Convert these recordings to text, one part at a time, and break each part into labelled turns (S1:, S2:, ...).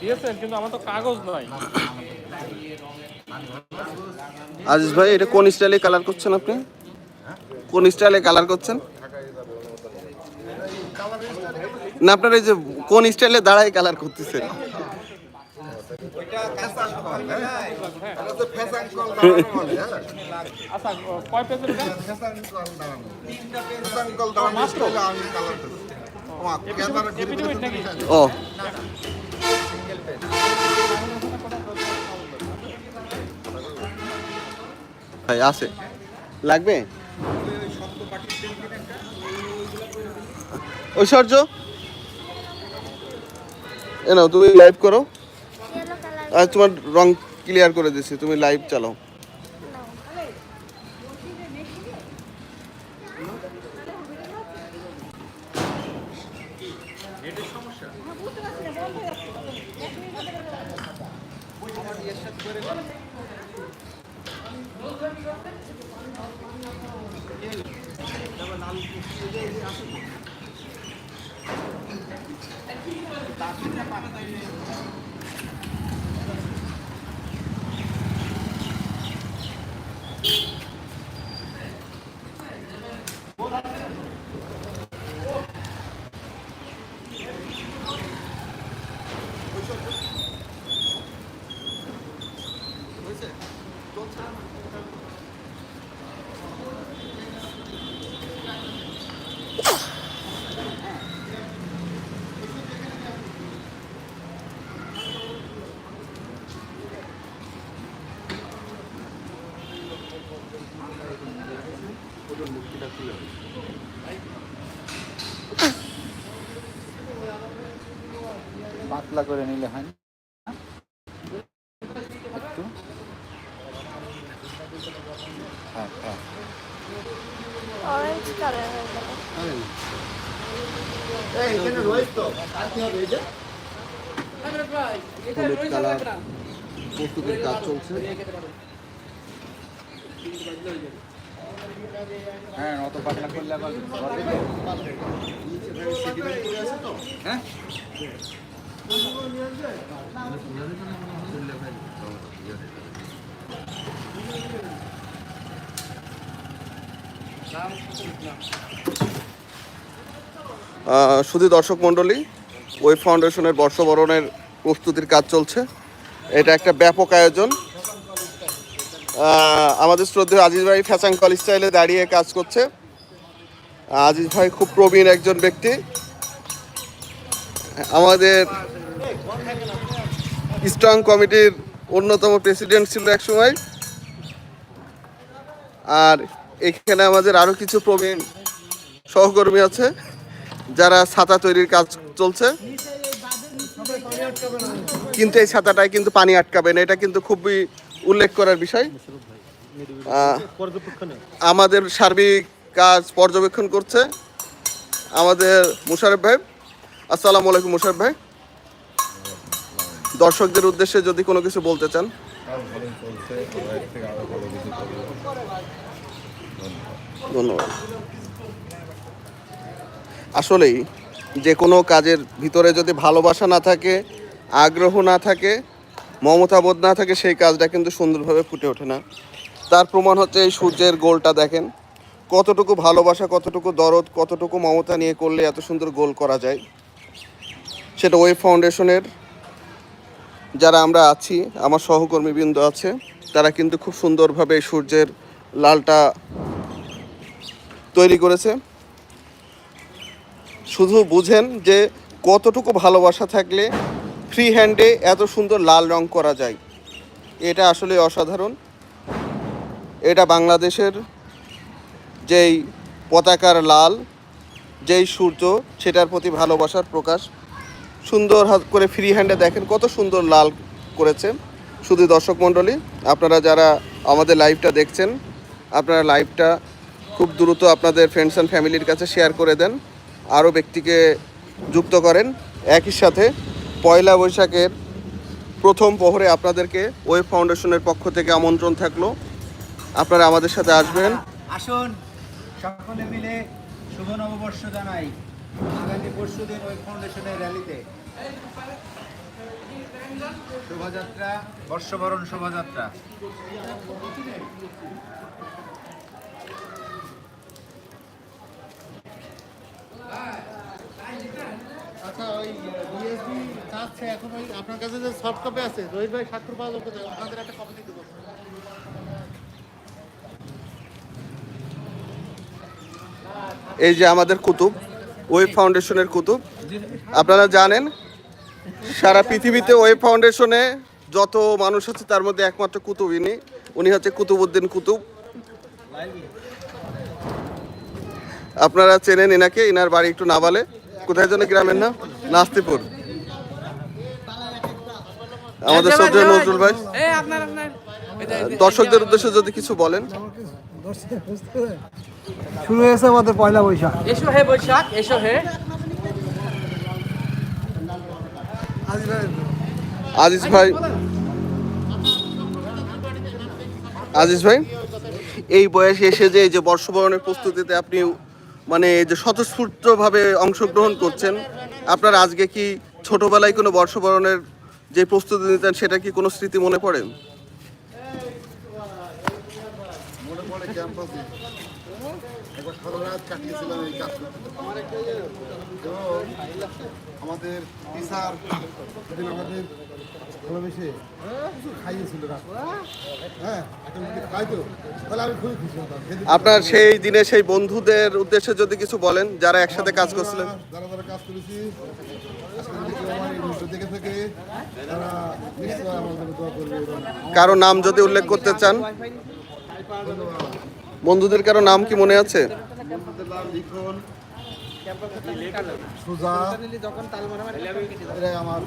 S1: দিয়েছেন কিন্তু আমার তো কাগজ নাই।
S2: আজিজ ভাই এটা কোন স্টাইলে কালার করছেন আপনি? কোন স্টাইলে কালার করছেন? না আপনার এই যে কোন স্টাইলে দাঁড়ায় কালার করতেছেন?
S1: আচ্ছা কয় পেজের
S2: ও। ভাই আছে। লাগবে? ঐশ্বর্য? এ নাও তুমি লাইভ করো। আর তোমার রং ক্লিয়ার করে দিছি তুমি লাইভ চালাও। Thank you.
S3: পাতলা করে নিলে হয় একটু হ্যাঁ হ্যাঁ
S4: অরেঞ্জ কালার হয়ে গেল
S2: হলুদ কালার প্রস্তুতির কাজ চলছে
S3: হ্যাঁ অত পাতলা করলে আবার হ্যাঁ?
S2: শুধু দর্শক মণ্ডলী ওই ফাউন্ডেশনের বর্ষবরণের প্রস্তুতির কাজ চলছে। এটা একটা ব্যাপক আয়োজন। আমাদের শ্রদ্ধেয় আজিজ ভাই ফ্যাশন কল স্টাইলে দাঁড়িয়ে কাজ করছে। আজিজ ভাই খুব প্রবীণ একজন ব্যক্তি। আমাদের স্ট্রং কমিটির অন্যতম প্রেসিডেন্ট ছিল এক সময় আর এখানে আমাদের আরও কিছু প্রবীণ সহকর্মী আছে, যারা ছাতা তৈরির কাজ চলছে। কিন্তু এই ছাতাটায় কিন্তু পানি আটকাবে না, এটা কিন্তু খুবই উল্লেখ করার বিষয়। আমাদের সার্বিক কাজ পর্যবেক্ষণ করছে আমাদের মুশারফ ভাই। আসসালামু আলাইকুম মুশারফ ভাই। দর্শকদের উদ্দেশ্যে যদি কোনো কিছু বলতে চান। ধন্যবাদ। আসলেই যে কোনো কাজের ভিতরে যদি ভালোবাসা না থাকে, আগ্রহ না থাকে মমতাবোধ না থাকে সেই কাজটা কিন্তু সুন্দরভাবে ফুটে ওঠে না। তার প্রমাণ হচ্ছে এই সূর্যের গোলটা দেখেন। কতটুকু ভালোবাসা, কতটুকু দরদ, কতটুকু মমতা নিয়ে করলে এত সুন্দর গোল করা যায়, সেটা ওয়েব ফাউন্ডেশনের যারা আমরা আছি, আমার সহকর্মীবৃন্দ আছে, তারা কিন্তু খুব সুন্দরভাবে সূর্যের লালটা তৈরি করেছে। শুধু বুঝেন যে কতটুকু ভালোবাসা থাকলে ফ্রি হ্যান্ডে এত সুন্দর লাল রং করা যায়। এটা আসলে অসাধারণ। এটা বাংলাদেশের যেই পতাকার লাল, যেই সূর্য, সেটার প্রতি ভালোবাসার প্রকাশ। সুন্দর হাত করে ফ্রি হ্যান্ডে দেখেন কত সুন্দর লাল করেছে। শুধু দর্শক মণ্ডলী, আপনারা যারা আমাদের লাইভটা দেখছেন, আপনারা লাইভটা খুব দ্রুত আপনাদের ফ্রেন্ডস অ্যান্ড ফ্যামিলির কাছে শেয়ার করে দেন। আরও ব্যক্তিকে যুক্ত করেন। একই সাথে পয়লা বৈশাখের প্রথম প্রহরে আপনাদেরকে ওয়েব ফাউন্ডেশনের পক্ষ থেকে আমন্ত্রণ থাকল। আপনারা আমাদের সাথে আসবেন।
S5: আসুন, সকলে মিলে শুভ নববর্ষ জানাই।
S3: আগামী পরশু দিন ওই ফাউন্ডেশনের র্যালিতে। শোভাযাত্রা, বর্ষবরণ শোভাযাত্রা।
S5: আচ্ছা ওই এখন ওই আপনার কাছে যে সফট কপি আছে, রোহিত ভাই স্বাক্ষর পাওয়া লোক আপনাদের একটা কপি
S2: এই যে আমাদের কুতুব, ওয়েব ফাউন্ডেশনের কুতুব। আপনারা জানেন, সারা পৃথিবীতে ওয়েব ফাউন্ডেশনে যত মানুষ আছে, তার মধ্যে একমাত্র কুতুব ইনি। উনি হচ্ছে কুতুবউদ্দিন কুতুব। আপনারা চেনেন এনাকে এনার বাড়ি একটু নাবালে। কোথায় যেন গ্রামের নাম? নাস্তিপুর। আমাদের শ্রদ্ধেয় নজরুল ভাই। দর্শকদের উদ্দেশ্যে যদি কিছু বলেন।
S6: শুরু হয়েছে আমাদের পয়লা বৈশাখ।
S1: এসো হে বৈশাখ এসো হে।
S2: আজিজ ভাই। আজিজ ভাই। এই বয়সে এসে যে এই যে বর্ষবরণের প্রস্তুতিতে আপনি মানে এই যে স্বতঃস্ফূর্তভাবে অংশগ্রহণ করছেন আপনার আজকে কি ছোটবেলায় কোনো বর্ষবরণের যে প্রস্তুতি নিতেন সেটা কি কোনো স্মৃতি মনে পড়ে?
S5: ক্যাম্পাসে একবার সারা রাত কাটিয়েছিলাম এই কাজ এবং আমাদের টিচার সেদিন আমাদের ভালোবেসে কিছু খাইয়েছিল হ্যাঁ এখন যদি খাইতো তাহলে আমি খুবই খুশি হতাম।
S2: আপনার সেই দিনে সেই বন্ধুদের উদ্দেশ্যে যদি কিছু বলেন যারা একসাথে কাজ করছিলেন।
S5: যারা যারা কাজ করেছি
S2: কারও নাম যদি উল্লেখ করতে চান। বন্ধুদের কারও নাম কি মনে আছে?
S5: সুজা আমার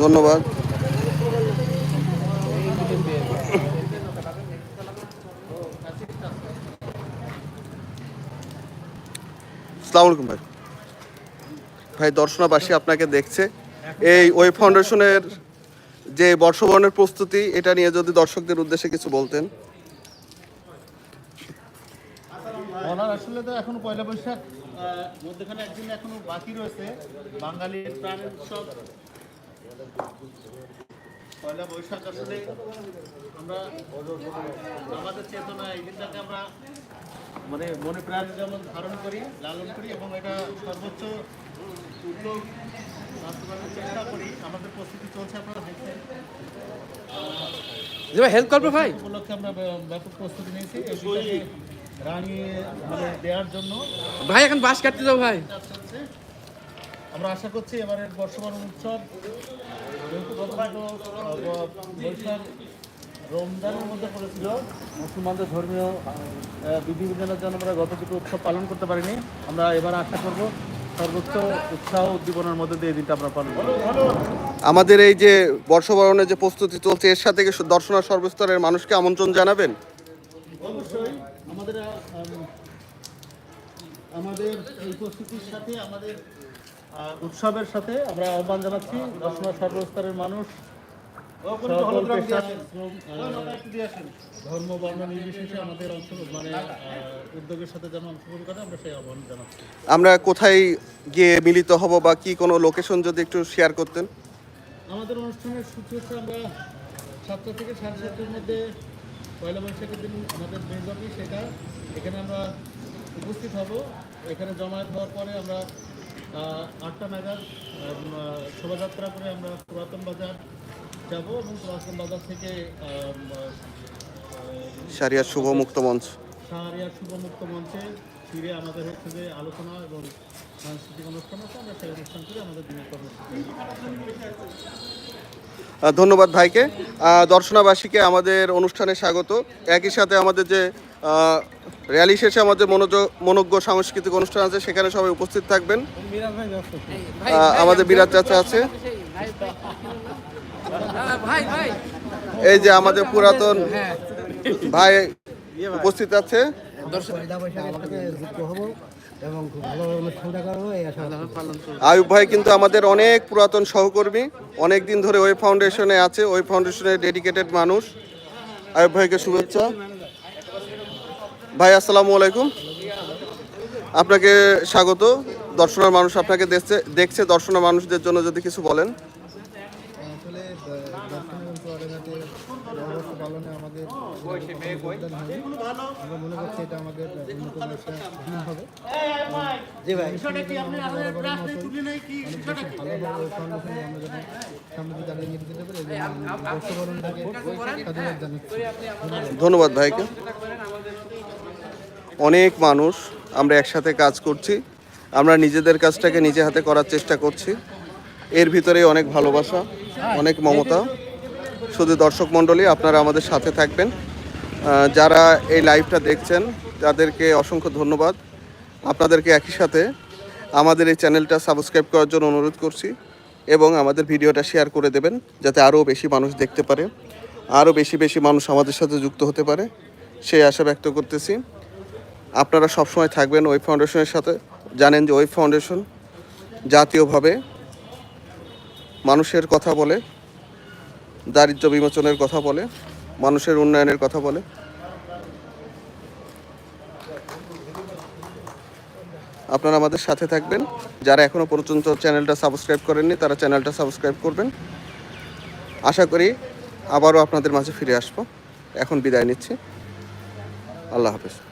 S2: ধন্যবাদ। সালাম আলাইকুম ভাই। ভাই দর্শনাবাসী আপনাকে দেখছে। এই ওই ফাউন্ডেশনের যে বর্ষবরণের প্রস্তুতি, এটা নিয়ে যদি দর্শকদের উদ্দেশ্যে কিছু বলতেন।
S5: বলার আসলে তো এখনও পয়লা বৈশাখ একদিন এখনও বাকি রয়েছে। উৎসব। পয়লা বৈশাখ আসলে আমরা আমাদের চেতনা, এই দিনটাকে আমরা মানে মনে প্রাণ যেমন ধারণ করি, লালন করি, এবং এটা সর্বোচ্চ উদ্যোগ বাস্তবায়নের চেষ্টা করি আমাদের প্রস্তুতি চলছে আপনারা দেখছেন
S1: হেল্প করবে ভাই?
S5: উপলক্ষে আমরা ব্য- ব্যাপক প্রস্তুতি নিয়েছি। রানিয়ে মানে দেওয়ার জন্য।
S1: ভাই এখন বাস কাটতে যাও ভাই।
S5: আমরা আশা করছি এবারের উৎসব যেহেতু বৈশাখ রমজানের মধ্যে পড়েছিল। মুসলমানদের ধর্মীয় বিধিবিধানের জন্য আমরা গত দুটো উৎসব পালন করতে পারিনি। আমরা এবার আশা করব সর্বোচ্চ উৎসাহ উদ্দীপনার মধ্যে দিয়ে দিনটা আমরা পালন
S2: আমাদের এই যে বর্ষবরণের যে প্রস্তুতি চলছে এর সাথে কি দর্শনা সর্বস্তরের মানুষকে আমন্ত্রণ জানাবেন?
S5: অবশ্যই। আমাদের আমাদের এই প্রস্তুতির সাথে আমাদের উৎসবের সাথে আমরা আহ্বান জানাচ্ছি দর্শনা সর্বস্তরের মানুষ সকল পেশা, শ্রম, ধর্ম বর্ণ নির্বিশেষে আমাদের অংশ মানে উদ্যোগের সাথে যেন অংশগ্রহণ করে আমরা সেই আহ্বান জানাচ্ছি।
S2: আমরা কোথায় গিয়ে মিলিত হব বা কি কোনো লোকেশন যদি একটু শেয়ার করতেন?
S5: আমাদের অনুষ্ঠানের সূচি হচ্ছে আমরা সাতটা থেকে সাড়ে সাতটার মধ্যে পয়লা বৈশাখের দিন আমাদের মেন অফিস সেটা। এখানে আমরা উপস্থিত হব। এখানে জমায়েত হওয়ার পরে আমরা আটটা নাগাদ শোভাযাত্রা করে আমরা পুরাতন বাজার যাব এবং পুরাতন বাজার থেকে
S2: সারিয়ার শুভ মুক্ত মঞ্চ
S5: মঞ্চে ফিরে আমাদের হচ্ছে যে আলোচনা এবং সাংস্কৃতিক অনুষ্ঠান আছে আমরা সেই অনুষ্ঠান করে আমাদের দিনের কর্মসূচি
S2: ধন্যবাদ ভাইকে দর্শনাবাসীকে আমাদের অনুষ্ঠানে স্বাগত একই সাথে আমাদের যে আহ, র্যালি শেষে আমাদের মনোযোগ মনজ্ঞ সাংস্কৃতিক অনুষ্ঠান আছে সেখানে সবাই উপস্থিত থাকবেন আমাদের বিরাট চাচা আছে এই যে আমাদের পুরাতন ভাই উপস্থিত আছে। আয়ুব ভাই কিন্তু আমাদের অনেক পুরাতন সহকর্মী, অনেক দিন ধরে ওই ফাউন্ডেশনে আছে, ওই ফাউন্ডেশনের ডেডিকেটেড মানুষ। আয়ুব ভাইকে শুভেচ্ছা। ভাই, আসসালামু আলাইকুম। আপনাকে স্বাগত। দর্শনার মানুষ আপনাকে দেখছে দেখছে দর্শনার মানুষদের জন্য যদি কিছু বলেন।
S5: যোগদান। আমরা মনে করছি এটা আমাদের অন্যতম একটা দিন হবে জি ভাই
S2: ধন্যবাদ ভাইকে অনেক মানুষ আমরা একসাথে কাজ করছি আমরা নিজেদের কাজটাকে নিজে হাতে করার চেষ্টা করছি এর ভিতরে অনেক ভালোবাসা অনেক মমতা শুধু দর্শক মণ্ডলী আপনারা আমাদের সাথে থাকবেন যারা এই লাইভটা দেখছেন, তাদেরকে অসংখ্য ধন্যবাদ। আপনাদেরকে একই সাথে আমাদের এই চ্যানেলটা সাবস্ক্রাইব করার জন্য অনুরোধ করছি এবং আমাদের ভিডিওটা শেয়ার করে দেবেন, যাতে আরও বেশি মানুষ দেখতে পারে, আরও বেশি বেশি মানুষ আমাদের সাথে যুক্ত হতে পারে। সেই আশা ব্যক্ত করতেছি। আপনারা সবসময় থাকবেন ওই ফাউন্ডেশনের সাথে। জানেন যে ওই ফাউন্ডেশন জাতীয়ভাবে মানুষের কথা বলে, দারিদ্র্য বিমোচনের কথা বলে। মানুষের উন্নয়নের কথা বলে। আপনারা আমাদের সাথে থাকবেন। যারা এখনও পর্যন্ত চ্যানেলটা সাবস্ক্রাইব করেননি, তারা চ্যানেলটা সাবস্ক্রাইব করবেন। আশা করি আবারও আপনাদের মাঝে ফিরে আসব। এখন বিদায় নিচ্ছি। আল্লাহ হাফেজ।